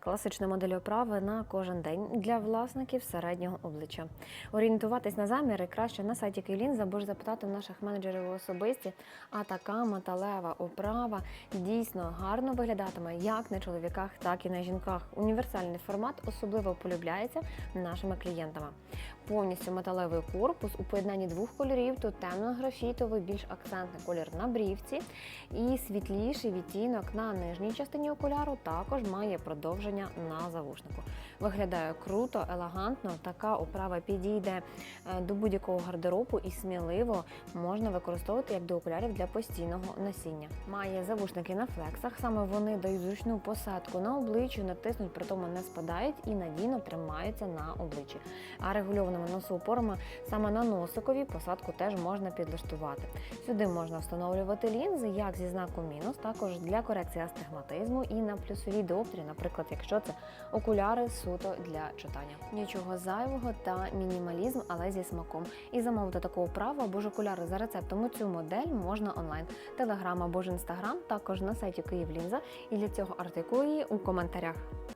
Класична модель оправи на кожен день для власників середнього обличчя. Орієнтуватись на заміри краще на сайті Кейлінз або ж запитати в наших менеджерів особисті. А така металева оправа дійсно гарно виглядатиме як на чоловіках, так і на жінках. Універсальний формат особливо полюбляється нашими клієнтами. Повністю металевий корпус у поєднанні двох кольорів: тут темно-графітовий, більш акцентний колір на брівці, і світліший відтінок на нижній частині окуляру також має продовження на завушнику. Виглядає круто, елегантно. Така оправа підійде е, до будь-якого гардеробу і сміливо можна використовувати як до окулярів для постійного носіння. Має завушники на флексах, саме вони дають зручну посадку на обличчю, натиснуть, при тому не спадають і надійно тримаються на обличчі. А регульованими носоупорами саме на носикові посадку теж можна підлаштувати. Сюди можна встановлювати лінзи як зі знаком мінус, також для корекції астигматизму і на плюсові діоптрії, наприклад, якщо це окуляри суто для читання. Нічого зайвого та мінімалізм, але зі смаком. І замовити таку оправу або ж окуляри за рецептом цю модель можна онлайн, телеграм або ж інстаграм, також на сайті Київлінза. І для цього артикулу її у коментарях.